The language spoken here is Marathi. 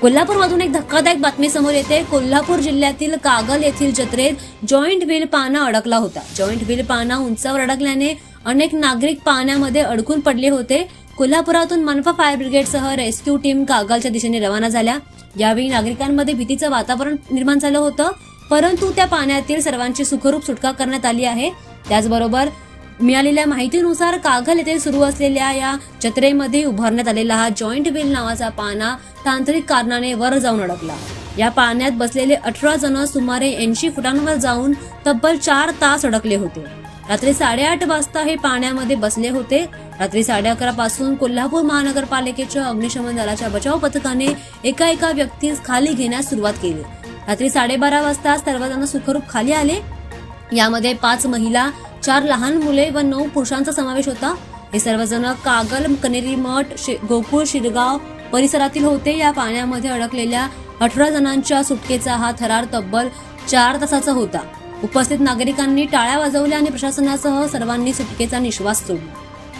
कोल्हापूरमधून एक धक्कादायक बातमी समोर येते. कोल्हापूर जिल्ह्यातील कागल येथील जत्रेत जॉईंट व्हील पाना अडकला होता. जॉईंट व्हील पाना उंचावर अडकल्याने अनेक नागरिक पाण्यामध्ये अडकून पडले होते. कोल्हापुरातून मनपा फायर ब्रिगेडसह रेस्क्यू टीम कागलच्या दिशेने रवाना झाल्या. यावेळी नागरिकांमध्ये भीतीचं वातावरण निर्माण झालं होतं. परंतु त्या पाण्यातील सर्वांची सुखरूप सुटका करण्यात आली आहे. त्याचबरोबर मिळालेल्या माहितीनुसार कागल येथे सुरू असलेल्या या जत्रेमध्ये उभारण्यात आलेला हा जॉईंट व्हील नावाचा पाना तांत्रिक कारणाने वर जाऊन अडकला. या पाण्यात बसलेले अठरा जण सुमारे ऐंशी फुटांवर जाऊन तब्बल चार तास अडकले होते. रात्री साडेआठ वाजता हे पाण्यामध्ये बसले होते. रात्री साडे अकरा पासून कोल्हापूर महानगरपालिकेच्या अग्निशमन दलाच्या बचाव पथकाने एका एका व्यक्तीस खाली घेण्यास सुरुवात केली. रात्री साडेबारा वाजता सर्वजण सुखरूप खाली आले. यामध्ये पाच महिला चार लहान मुले व नऊ पुरुषांचा समावेश होता. हे सर्वजण कागल कनेरी मठ शि- गोकुळ शिरगाव परिसरातील होते. या पाण्यामध्ये अडकलेल्या अठरा जणांच्या सुटकेचा हा थरार तब्बल चार तासाचा होता. उपस्थित नागरिकांनी टाळ्या वाजवल्या आणि प्रशासनासह सर्वांनी सुटकेचा निश्वास सोडला.